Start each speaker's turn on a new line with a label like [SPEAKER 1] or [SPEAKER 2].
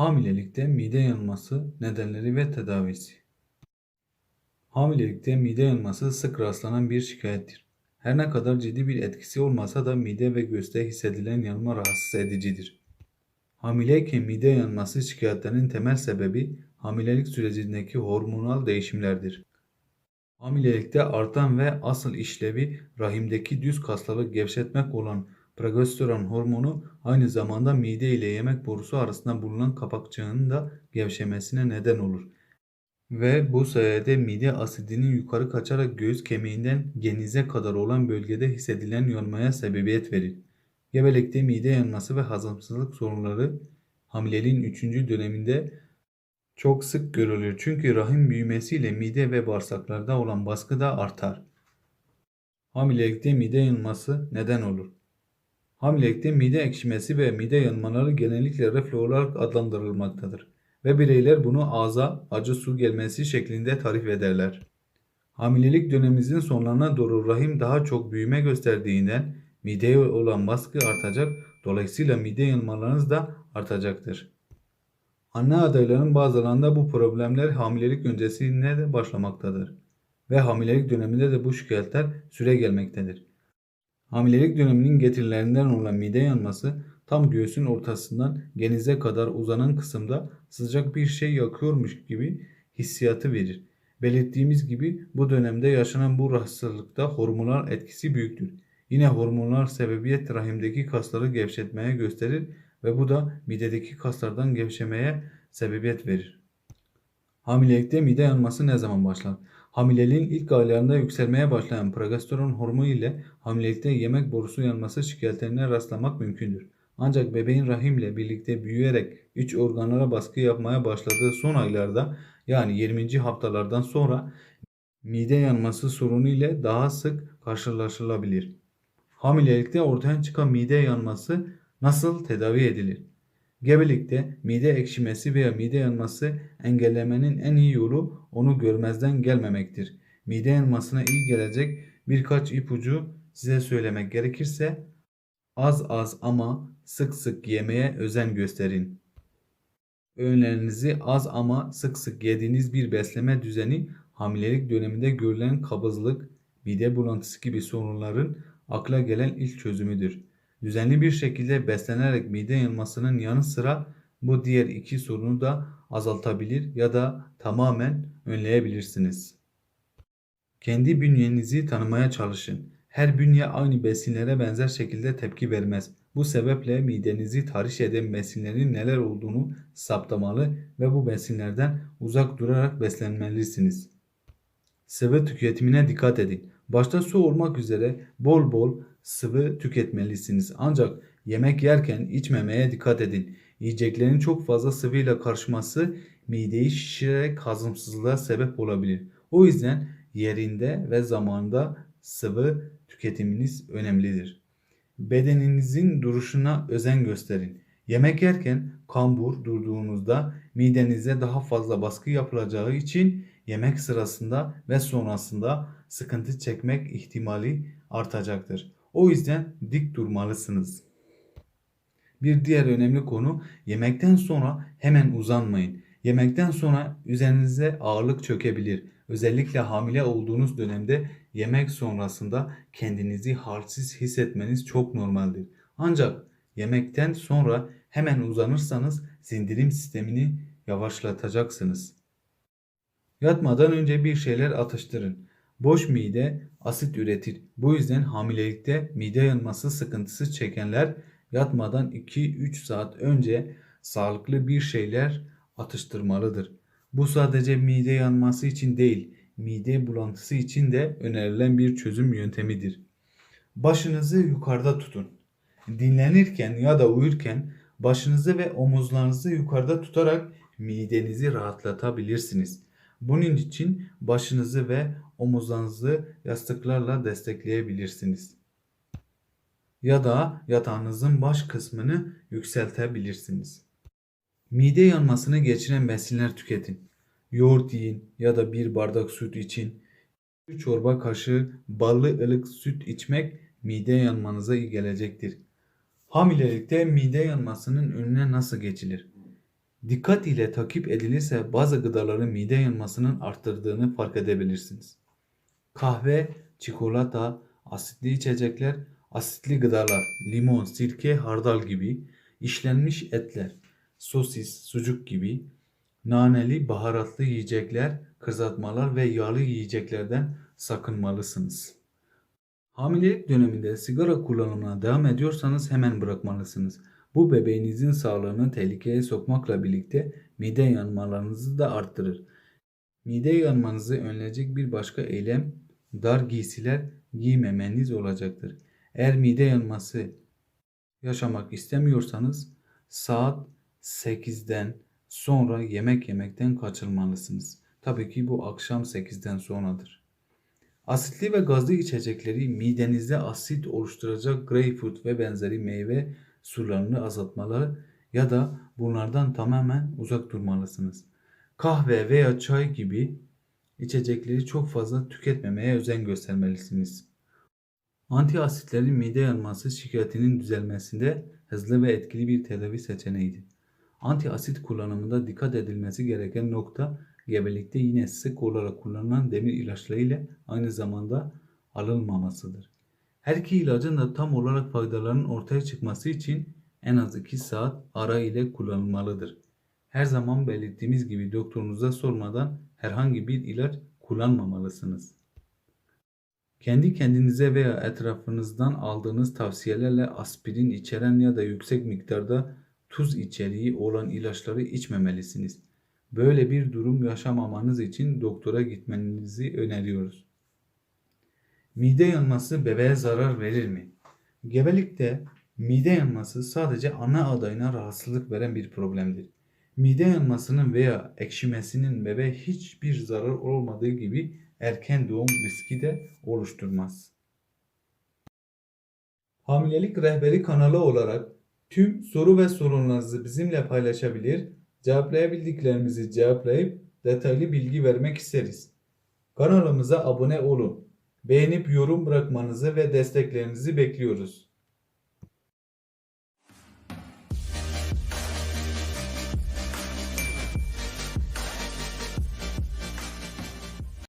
[SPEAKER 1] Hamilelikte mide yanması nedenleri ve tedavisi. Hamilelikte mide yanması sık rastlanan bir şikayettir. Her ne kadar ciddi bir etkisi olmasa da mide ve göğüste hissedilen yanma rahatsız edicidir. Hamileyken mide yanması şikayetlerinin temel sebebi hamilelik sürecindeki hormonal değişimlerdir. Hamilelikte artan ve asıl işlevi rahimdeki düz kasları gevşetmek olan progesteron hormonu aynı zamanda mide ile yemek borusu arasında bulunan kapakçığının da gevşemesine neden olur. Ve bu sayede mide asidinin yukarı kaçarak göğüs kemiğinden genize kadar olan bölgede hissedilen yanmaya sebebiyet verir. Gebelikte mide yanması ve hazımsızlık sorunları hamileliğin 3. döneminde çok sık görülür çünkü rahim büyümesiyle mide ve bağırsaklarda olan baskı da artar. Hamilelikte mide yanması neden olur? Hamilelikte mide ekşimesi ve mide yanmaları genellikle reflü olarak adlandırılmaktadır ve bireyler bunu ağza acı su gelmesi şeklinde tarif ederler. Hamilelik dönemimizin sonlarına doğru rahim daha çok büyüme gösterdiğinden mideye olan baskı artacak, dolayısıyla mide yanmalarınız da artacaktır. Anne adaylarının bazılarında bu problemler hamilelik öncesinde de başlamaktadır ve hamilelik döneminde de bu şikayetler süre gelmektedir. Hamilelik döneminin getirilerinden olan mide yanması tam göğsün ortasından genize kadar uzanan kısımda sıcak bir şey yakıyormuş gibi hissiyatı verir. Belirttiğimiz gibi bu dönemde yaşanan bu rahatsızlıkta hormonal etkisi büyüktür. Yine hormonal sebebiyet rahimdeki kasları gevşetmeye gösterir ve bu da midedeki kaslardan gevşemeye sebebiyet verir. Hamilelikte mide yanması ne zaman başlar? Hamileliğin ilk aylarında yükselmeye başlayan progesteron hormonu ile hamilelikte yemek borusu yanması şikayetlerine rastlamak mümkündür. Ancak bebeğin rahimle birlikte büyüyerek iç organlara baskı yapmaya başladığı son aylarda yani 20. haftalardan sonra mide yanması sorunu ile daha sık karşılaşılabilir. Hamilelikte ortaya çıkan mide yanması nasıl tedavi edilir? Gebelikte mide ekşimesi veya mide yanması engellemenin en iyi yolu onu görmezden gelmemektir. Mide yanmasına iyi gelecek birkaç ipucu size söylemek gerekirse az az ama sık sık yemeye özen gösterin. Öğünlerinizi az ama sık sık yediğiniz bir besleme düzeni hamilelik döneminde görülen kabızlık, mide bulantısı gibi sorunların akla gelen ilk çözümüdür. Düzenli bir şekilde beslenerek mide yanmasının yanı sıra bu diğer iki sorunu da azaltabilir ya da tamamen önleyebilirsiniz. Kendi bünyenizi tanımaya çalışın. Her bünye aynı besinlere benzer şekilde tepki vermez. Bu sebeple midenizi tahriş eden besinlerin neler olduğunu saptamalı ve bu besinlerden uzak durarak beslenmelisiniz. Sıvı tüketimine dikkat edin. Başta su olmak üzere bol bol sıvı tüketmelisiniz. Ancak yemek yerken içmemeye dikkat edin. Yiyeceklerin çok fazla sıvıyla karışması mideyi şişirerek hazımsızlığa sebep olabilir. O yüzden yerinde ve zamanında sıvı tüketiminiz önemlidir. Bedeninizin duruşuna özen gösterin. Yemek yerken kambur durduğunuzda midenize daha fazla baskı yapılacağı için yemek sırasında ve sonrasında sıkıntı çekmek ihtimali artacaktır. O yüzden dik durmalısınız. Bir diğer önemli konu yemekten sonra hemen uzanmayın. Yemekten sonra üzerinize ağırlık çökebilir. Özellikle hamile olduğunuz dönemde yemek sonrasında kendinizi halsiz hissetmeniz çok normaldir. Ancak yemekten sonra hemen uzanırsanız sindirim sistemini yavaşlatacaksınız. Yatmadan önce bir şeyler atıştırın. Boş mide asit üretir. Bu yüzden hamilelikte mide yanması sıkıntısı çekenler yatmadan 2-3 saat önce sağlıklı bir şeyler atıştırmalıdır. Bu sadece mide yanması için değil, mide bulantısı için de önerilen bir çözüm yöntemidir. Başınızı yukarıda tutun. Dinlenirken ya da uyurken başınızı ve omuzlarınızı yukarıda tutarak midenizi rahatlatabilirsiniz. Bunun için başınızı ve omuzlarınızı yastıklarla destekleyebilirsiniz. Ya da yatağınızın baş kısmını yükseltebilirsiniz. Mide yanmasını geçiren besinler tüketin. Yoğurt yiyin ya da bir bardak süt için. Bir çorba kaşığı ballı ılık süt içmek mide yanmanıza iyi gelecektir. Hamilelikte mide yanmasının önüne nasıl geçilir? Dikkat ile takip edilirse bazı gıdaların mide yanmasının arttırdığını fark edebilirsiniz. Kahve, çikolata, asitli içecekler, asitli gıdalar, limon, sirke, hardal gibi, işlenmiş etler, sosis, sucuk gibi, naneli, baharatlı yiyecekler, kızartmalar ve yağlı yiyeceklerden sakınmalısınız. Hamilelik döneminde sigara kullanımına devam ediyorsanız hemen bırakmalısınız. Bu bebeğinizin sağlığını tehlikeye sokmakla birlikte mide yanmalarınızı da arttırır. Mide yanmanızı önleyecek bir başka eylem dar giysiler giymemeniz olacaktır. Eğer mide yanması yaşamak istemiyorsanız saat 8'den sonra yemek yemekten kaçınmalısınız. Tabii ki bu akşam 8'den sonradır. Asitli ve gazlı içecekleri midenizde asit oluşturacak greyfurt ve benzeri meyve sularını azaltmalı ya da bunlardan tamamen uzak durmalısınız. Kahve veya çay gibi içecekleri çok fazla tüketmemeye özen göstermelisiniz. Antiasitlerin mide yanması şikayetinin düzelmesinde hızlı ve etkili bir tedavi seçeneğidir. Antiasit kullanımında dikkat edilmesi gereken nokta gebelikte yine sık olarak kullanılan demir ilaçları ile aynı zamanda alınmamasıdır. Her iki ilacın da tam olarak faydalarının ortaya çıkması için en az 2 saat ara ile kullanılmalıdır. Her zaman belirttiğimiz gibi doktorunuza sormadan herhangi bir ilaç kullanmamalısınız. Kendi kendinize veya etrafınızdan aldığınız tavsiyelerle aspirin içeren ya da yüksek miktarda tuz içeriği olan ilaçları içmemelisiniz. Böyle bir durum yaşamamanız için doktora gitmenizi öneriyoruz. Mide yanması bebeğe zarar verir mi? Gebelikte mide yanması sadece ana adayına rahatsızlık veren bir problemdir. Mide yanmasının veya ekşimesinin bebeğe hiçbir zarar olmadığı gibi erken doğum riski de oluşturmaz. Hamilelik Rehberi kanalı olarak tüm soru ve sorunlarınızı bizimle paylaşabilir, cevaplayabildiklerimizi cevaplayıp detaylı bilgi vermek isteriz. Kanalımıza abone olun. Beğenip yorum bırakmanızı ve desteklerinizi bekliyoruz.